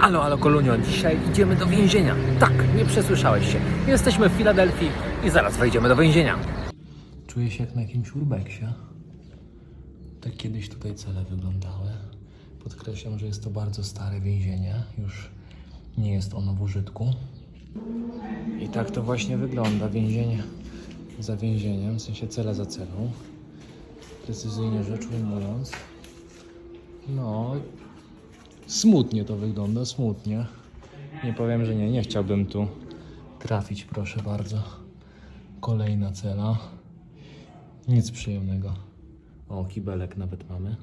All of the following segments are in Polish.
Alo, alo Kolunio, dzisiaj idziemy do więzienia. Tak, nie przesłyszałeś się. Jesteśmy w Filadelfii i zaraz wejdziemy do więzienia. Czuję się jak na jakimś urbeksie. Tak kiedyś tutaj cele wyglądały. Podkreślam, że jest to bardzo stare więzienie. Już nie jest ono w użytku. I tak to właśnie wygląda. Więzienie za więzieniem, w sensie cela za celą. Precyzyjnie rzecz ujmując. No, Smutnie to wygląda, smutnie. Nie powiem, że nie, nie chciałbym tu trafić, proszę bardzo. Kolejna cela. Nic przyjemnego. O, kibelek nawet mamy.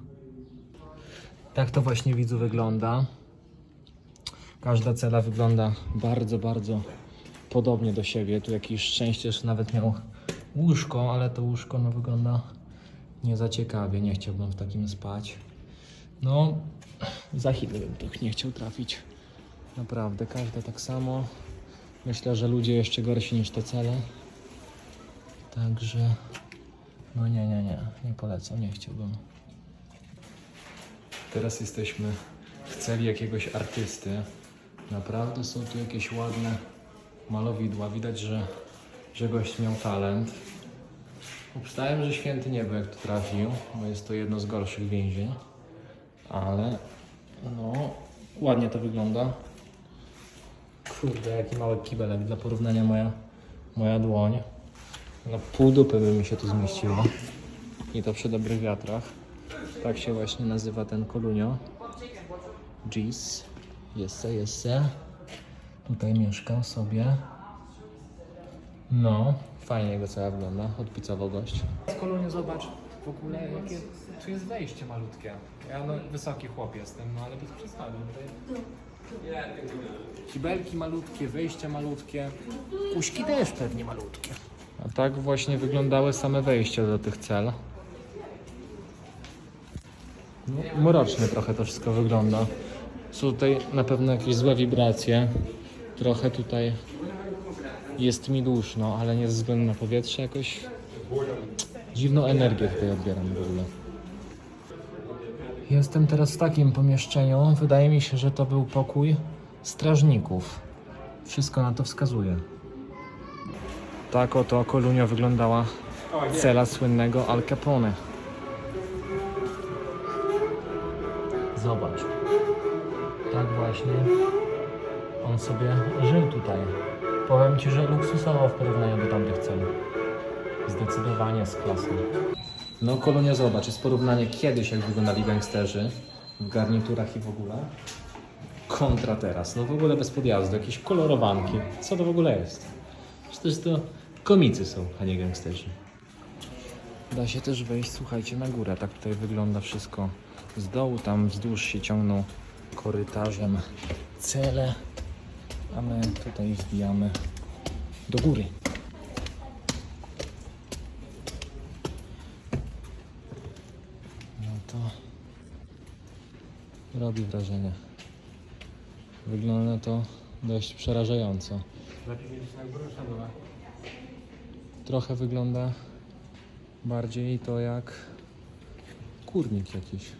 Tak to właśnie widzu wygląda. Każda cela wygląda bardzo, bardzo podobnie do siebie. Tu jakiś szczęściarz nawet miał łóżko, ale to łóżko no, wygląda nie za ciekawie. Nie chciałbym w takim spać. No, za chwilę bym tu nie chciał trafić. Naprawdę, każda tak samo. Myślę, że ludzie jeszcze gorsi niż te cele. Także, no nie, nie, nie, nie polecam, nie chciałbym. Teraz jesteśmy w celi jakiegoś artysty. Naprawdę są tu jakieś ładne malowidła. Widać, że, że gość miał talent. Obstałem, że święty nie był jak tu trafił, bo jest to jedno z gorszych więzień. Ale no, ładnie to wygląda. Kurde, jaki mały kibelek. Dla porównania moja, moja dłoń. No pół dupy by mi się tu zmieściło. I to przy dobrych wiatrach. Tak się właśnie nazywa ten kolunio. Jeez. Jesse, jesse. Tutaj mieszkam sobie. No, fajnie jego cała wygląda. Odpicował gość. Kolunio, zobacz w ogóle jakie tu jest wejście malutkie. Ja no wysoki chłop jestem, no ale bez przesady. Tutaj... Kibelki malutkie, wejścia malutkie. Puśki też pewnie malutkie. A tak właśnie wyglądały same wejścia do tych cel. No, mrocznie trochę to wszystko wygląda. Są tutaj na pewno jakieś złe wibracje. Trochę tutaj jest mi duszno, ale nie ze względu na powietrze jakoś dziwną energię tutaj odbieram w ogóle. Jestem teraz w takim pomieszczeniu. Wydaje mi się, że to był pokój strażników. Wszystko na to wskazuje. Tak oto Kolunio wyglądała cela słynnego Al Capone. Zobacz. Tak właśnie on sobie żył tutaj. Powiem Ci, że luksusowo w porównaniu do tamtych cel. Zdecydowanie z klasą. No Kolunia zobacz, jest porównanie kiedyś jak wyglądali gangsterzy w garniturach i w ogóle kontra teraz. No w ogóle bez podjazdu, jakieś kolorowanki. Co to w ogóle jest? Przecież to komicy są, a nie gangsterzy. Da się też wejść, słuchajcie, na górę. Tak tutaj wygląda wszystko z dołu. Tam wzdłuż się ciągną korytarzem cele, a my tutaj wbijamy do góry. To robi wrażenie. Wygląda to dość przerażająco. Trochę wygląda bardziej to jak kurnik jakiś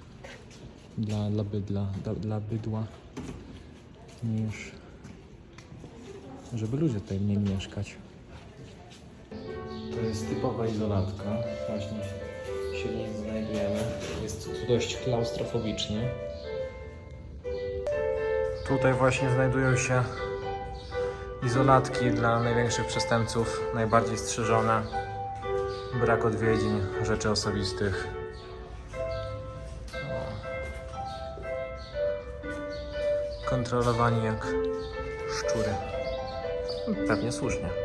dla, dla bydla, dla, dla bydła niż żeby ludzie tutaj mniej mieszkać. To jest typowa izolatka. Właśnie się w niej znajdujemy. Jest tu dość klaustrofobicznie. Tutaj właśnie znajdują się izolatki dla największych przestępców, najbardziej strzeżone. Brak odwiedzin, rzeczy osobistych. Kontrolowani jak szczury. Pewnie słusznie.